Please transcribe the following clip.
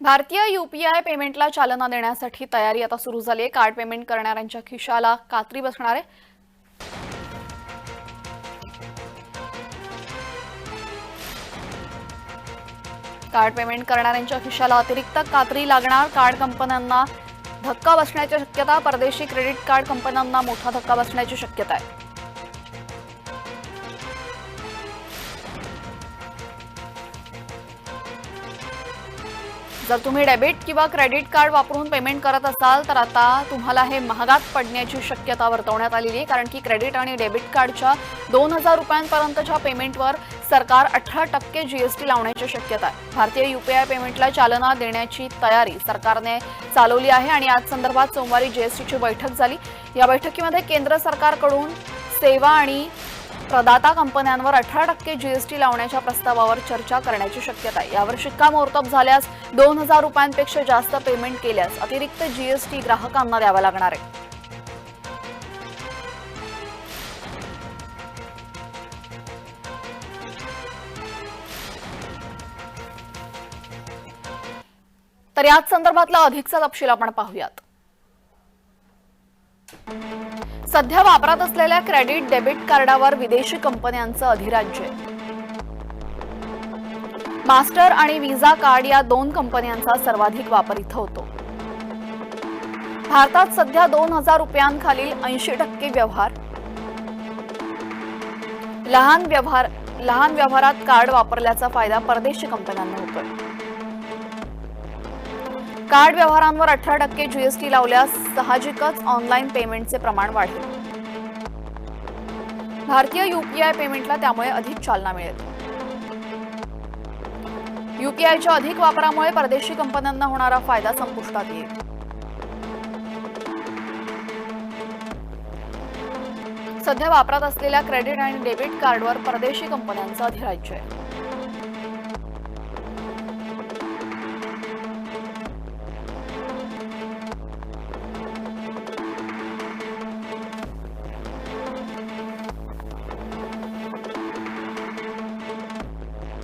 भारतीय युपीआय पेमेंटला चालना देण्यासाठी तयारी आता सुरू झाली आहे. कार्ड पेमेंट करणाऱ्यांच्या खिशाला कात्री बसणार आहे. कार्ड पेमेंट करणाऱ्यांच्या खिशाला अतिरिक्त कात्री लागणार. कार्ड कंपन्यांना धक्का बसण्याची शक्यता परदेशी क्रेडिट कार्ड कंपन्यांना मोठा धक्का बसण्याची शक्यता आहे. जर तुम्ही डेबिट किंवा क्रेडिट कार्ड वापरून पेमेंट करत असाल तर आता तुम्हाला हे महागात पडण्याची शक्यता वर्तवण्यात आलेली आहे कारण की क्रेडिट आणि डेबिट कार्डच्या दोन हजार रुपयांपर्यंतच्या पेमेंटवर सरकार अठरा टक्के जीएसटी लावण्याची शक्यता आहे. भारतीय युपीआय पेमेंटला चालना देण्याची तयारी सरकारने चालवली आहे आणि आज संदर्भात सोमवारी जीएसटीची बैठक झाली. या बैठकीमध्ये केंद्र सरकारकडून सेवा आणि प्रदाता कंपन्यांवर अठरा टक्के जीएसटी लावण्याच्या प्रस्तावावर चर्चा करण्याची शक्यता आहे. यावर शिक्कामोर्तब झाल्यास दोन हजार रुपयांपेक्षा जास्त पेमेंट केल्यास अतिरिक्त जीएसटी ग्राहकांना द्यावा लागणार आहे. तर याच संदर्भातला अधिकचा तपशील आपण पाहूयात. सध्या वापरात असलेल्या क्रेडिट डेबिट कार्डावर विदेशी कंपन्यांचं अधिराज्य. मास्टर आणि व्हिसा कार्ड या दोन कंपन्यांचा सर्वाधिक वापर इथं होतो. भारतात सध्या दोन हजार रुपयांखालील ऐंशी टक्के व्यवहार. लहान व्यवहार लहान व्यवहारात कार्ड वापरल्याचा फायदा परदेशी कंपन्यांना होतोय. कार्ड व्यवहारांवर अठरा टक्के जीएसटी लावल्यास साहजिकच ऑनलाईन पेमेंटचे प्रमाण वाढेल. भारतीय युपीआय पेमेंटला त्यामुळे अधिक चालना मिळेल. युपीआयच्या अधिक वापरामुळे परदेशी कंपन्यांना होणारा फायदा संपुष्टात येईल. सध्या वापरात असलेल्या क्रेडिट आणि डेबिट कार्डवर परदेशी कंपन्यांचं अधिराज्य आहे.